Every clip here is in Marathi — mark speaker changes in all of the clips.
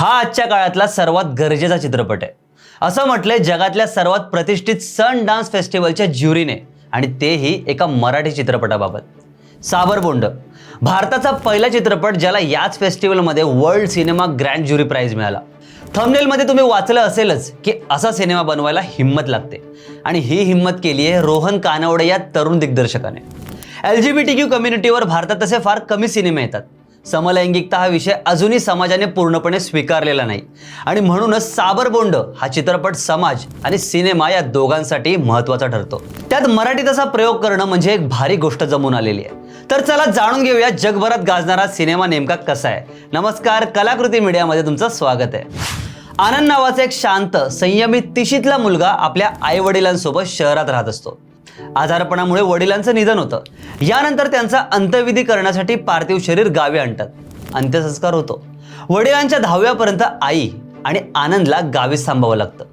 Speaker 1: हा आजच्या काळातला सर्वात गरजेचा चित्रपट आहे. असं म्हटलंय जगातल्या सर्वात प्रतिष्ठित सन डान्स फेस्टिवलच्या ज्युरीने आणि तेही एका मराठी चित्रपटाबाबत. साबरबोंड भारताचा पहिला चित्रपट ज्याला याच फेस्टिवलमध्ये world cinema grand jury prize मिळाला. थंबनेलमध्ये तुम्ही वाचलं असेलच की असा सिनेमा बनवायला हिंमत लागते आणि ही हिंमत केली आहे रोहन कानवडे या तरुण दिग्दर्शकाने. L G B T Q कम्युनिटीवर भारतात तसे फार कमी सिनेमे येतात. समलैंगिकता हा विषय अजूनही समाजाने पूर्णपणे स्वीकारलेला नाही. आणि म्हणूनच साबरबोंड हा चित्रपट समाज आणि सिनेमा या दोघांसाठी महत्त्वाचा ठरतो. त्यात मराठीत असा प्रयोग करणं म्हणजे एक भारी गोष्ट जमून आलेली आहे. तर चला जाणून घेऊया जगभरात गाजणारा सिनेमा नेमका कसा आहे. नमस्कार कलाकृती मीडियामध्ये तुमचं स्वागत आहे. आनंद नावाचा एक शांत संयमित तिशीतला मुलगा आपल्या आई वडिलांसोबत शहरात राहत असतो. आजारपणामुळे वडिलांचं निधन होतं. यानंतर त्यांचा अंत्यविधी करण्यासाठी पार्थिव शरीर गावी आणतात. अंत्यसंस्कार होतो. वडिलांच्या दहाव्यापर्यंत आई आणि आनंदला गावीच थांबावं लागतं.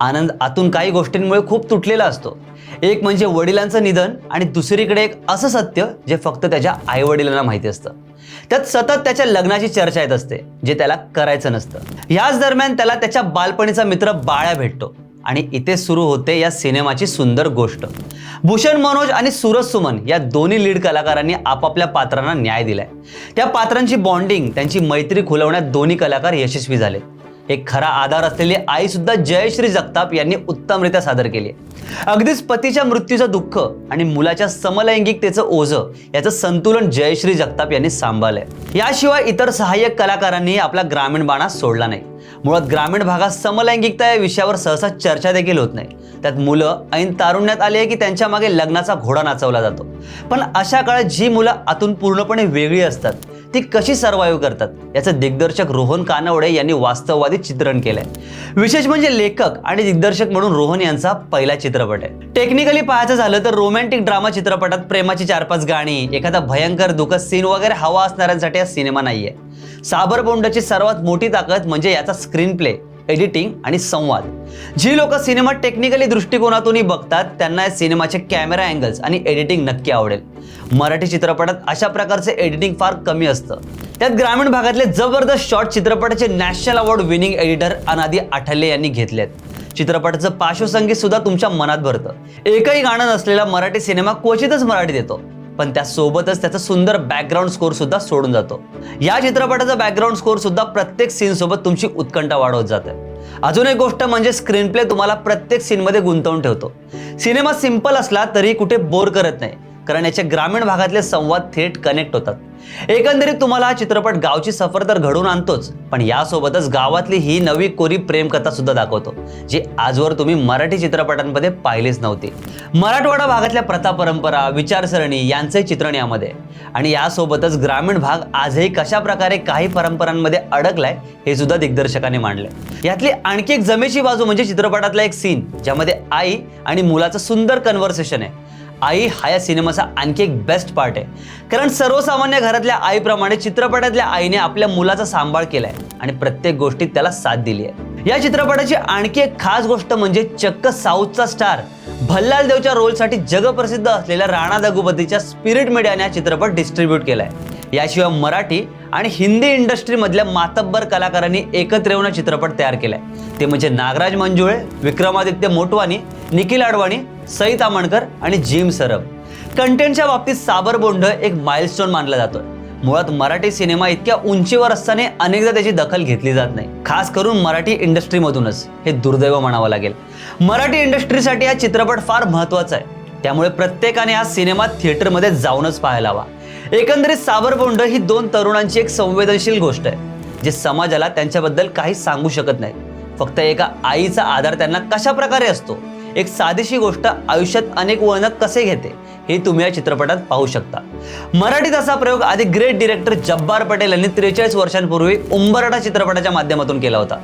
Speaker 1: आनंद आतून काही गोष्टींमुळे खूप तुटलेला असतो. एक म्हणजे वडिलांचं निधन आणि दुसरीकडे एक असं सत्य जे फक्त त्याच्या आई वडिलांना माहिती असतं. त्यात सतत त्याच्या लग्नाची चर्चा येत असते जे त्याला करायचं नसतं. याच दरम्यान त्याला त्याच्या बालपणीचा मित्र बाळ्या भेटतो. आणि इथे सुरू होते या सिनेमाची सुंदर गोष्ट. भूषण मनोज आणि सूरज सुमन या दोन्ही लीड कलाकारांनी आपापल्या पात्रांना न्याय दिलाय. त्या पात्रांची बॉन्डिंग त्यांची मैत्री खुलवण्यात दोन्ही कलाकार यशस्वी झाले. एक खरा आधार असलेली आई सुद्धा जयश्री जगताप यांनी उत्तमरित्या सादर केली आहे. अगदीच पतीच्या मृत्यूचं दुःख आणि मुलाच्या समलैंगिकतेचं ओझं याचं संतुलन जयश्री जगताप यांनी सांभाळलंय. याशिवाय इतर सहाय्यक कलाकारांनी आपला ग्रामीण बाणा सोडला नाही. मुळात ग्रामीण भागात समलैंगिकता या विषयावर सहसा चर्चा देखील होत नाही. त्यात मुलं ऐन तारुण्यात आली आहे की त्यांच्या मागे लग्नाचा घोडा नाचवला जातो. पण अशा काळात जी मुलं आतून पूर्णपणे वेगळी असतात ती कशी सर्वाईव्ह करतात? याचं दिग्दर्शक रोहन कानवडे यांनी वास्तववादी चित्रण केलंय. विशेष म्हणजे लेखक आणि दिग्दर्शक म्हणून रोहन यांचा पहिला चित्रपट आहे. टेक्निकली पाहायचं झालं तर रोमॅन्टिक ड्रामा चित्रपटात प्रेमाची चार पाच गाणी एखादा भयंकर दुःख सीन वगैरे हवा असणाऱ्यांसाठी हा सिनेमा नाहीये. साबरबोंडाची सर्वात मोठी ताकद म्हणजे याचा स्क्रीन प्ले एडिटिंग आणि संवाद. जी लोक सिनेमा टेक्निकली दृष्टिकोनातूनही बघतात त्यांना या सिनेमाचे कॅमेरा अँगल्स आणि एडिटिंग नक्की आवडेल. मराठी चित्रपटात अशा प्रकारचे एडिटिंग फार कमी असतं. त्यात ग्रामीण भागातले जबरदस्त शॉर्ट चित्रपटाचे national award winning editor Anadi Athale यांनी घेतलेत. चित्रपटाचं पार्श्वसंगीत सुद्धा तुमच्या मनात भरतं. एकही गाणं नसलेला मराठी सिनेमा क्वचितच मराठीत येतो. पण त्यासोबतच त्याचा सुंदर बॅकग्राऊंड स्कोर सुद्धा सोडून जातो. या चित्रपटाचा बॅकग्राऊंड स्कोर सुद्धा प्रत्येक सीनसोबत तुमची उत्कंठा वाढवत जाते. अजून एक गोष्ट म्हणजे स्क्रीन प्ले तुम्हाला प्रत्येक सीनमध्ये गुंतवून ठेवतो. सिनेमा सिंपल असला तरी कुठे बोर करत नाही. कारण याचे ग्रामीण भागातले संवाद थेट कनेक्ट होतात. एकंदरीत तुम्हाला हा चित्रपट गावची सफर तर घडवून आणतोच पण यासोबतच गावातली ही नवी कोरी प्रेमकथा सुद्धा दाखवतो जी आजवर तुम्ही मराठी चित्रपटांमध्ये पाहिलीच नव्हती. मराठवाडा भागातल्या प्रथा परंपरा विचारसरणी यांचे चित्रण यामध्ये आणि यासोबतच ग्रामीण भाग आजही कशा प्रकारे काही परंपरांमध्ये अडकलाय हे सुद्धा दिग्दर्शकाने मांडलंय. यातली आणखी एक जमेची बाजू म्हणजे चित्रपटातला एक सीन ज्यामध्ये आई आणि मुलाचं सुंदर कन्व्हर्सेशन आहे. आई हा या सिनेमाचा आणखी एक बेस्ट पार्ट आहे. कारण सर्वसामान्य घरातल्या आईप्रमाणे चित्रपटातल्या आईने आपल्या मुलाचा सांभाळ केलाय आणि प्रत्येक गोष्टीत त्याला साथ दिली आहे या चित्रपटाची आणखी एक खास गोष्ट म्हणजे चक्क साऊथचा स्टार भल्लाल देवच्या रोलसाठी जगप्रसिद्ध असलेल्या राणा दगुपतीच्या स्पिरिट मीडियाने हा चित्रपट डिस्ट्रीब्यूट केलाय. याशिवाय मराठी आणि हिंदी इंडस्ट्रीमधल्या मातब्बर कलाकारांनी एकत्र येऊन चित्रपट तयार केलाय. ते म्हणजे नागराज मंजुळे विक्रमादित्य मोटवानी निखिल आडवाणी सई तामणकर आणि जिम सरब. कंटेंटच्या बाबतीत साबरबोंड एक माइलस्टोन मानला जातोय. मुळात मराठी सिनेमा इतक्या उंचीवर असताना अनेकदा त्याची दखल घेतली जात नाही. खास करून मराठी इंडस्ट्रीमधूनच. हे दुर्दैव म्हणावं लागेल. मराठी इंडस्ट्रीसाठी हा चित्रपट फार महत्त्वाचा आहे. त्यामुळे प्रत्येकाने हा सिनेमा थिएटरमध्ये जाऊनच पाहायला हवा. एकंदरीत साबरबोंड ही दोन तरुणांची एक संवेदनशील गोष्ट आहे जे समाजाला त्यांच्याबद्दल काही सांगू शकत नाही फक्त एका आईचा आधार त्यांना कशा प्रकारे असतो? एक साधीशी गोष्ट आयुष्यात अनेक वळण कसे घेते हे तुम्ही या चित्रपटात पाहू शकता. मराठीत असा प्रयोग आधी ग्रेट डिरेक्टर जब्बार पटेल यांनी त्रेचाळीस वर्षांपूर्वी उंबरडा चित्रपटाच्या माध्यमातून केला होता.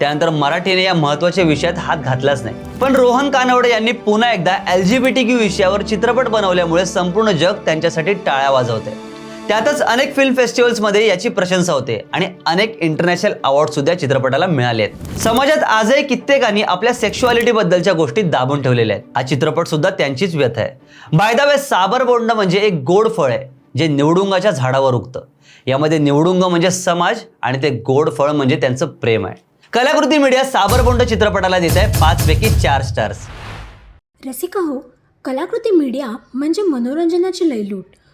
Speaker 1: त्यानंतर मराठीने या महत्त्वाच्या विषयात हात घातलाच नाही. पण रोहन कानवडे यांनी पुन्हा एकदा L G B T Q विषयावर चित्रपट बनवल्यामुळे संपूर्ण जग त्यांच्यासाठी टाळ्या वाजवते. त्यातच अनेक फिल्म फेस्टिवल्समध्ये याची प्रशंसा होते आणि अनेक इंटरनॅशनल अवॉर्ड सुद्धा चित्रपटाला मिळाले आहेत समाजात आजही कित्येकांनी आपल्या सेक्शुअलिटी बद्दलच्या गोष्टी दाबून ठेवलेल्या आहेत. हा चित्रपट सुद्धा त्यांचीच व्यथा आहे. बाय द वे साबरबोंड म्हणजे एक गोड फळ आहे जे निवडुंगाच्या झाडावर उगतं. यामध्ये निवडुंग म्हणजे समाज आणि ते गोड फळ म्हणजे त्यांचं प्रेम आहे. कलाकृती मीडिया साबरबोंड चित्रपटाला देत आहे पाच पैकी चार स्टार्स
Speaker 2: रसिका हो कलाकृती मीडिया म्हणजे मनोरंजनाची लयलूट.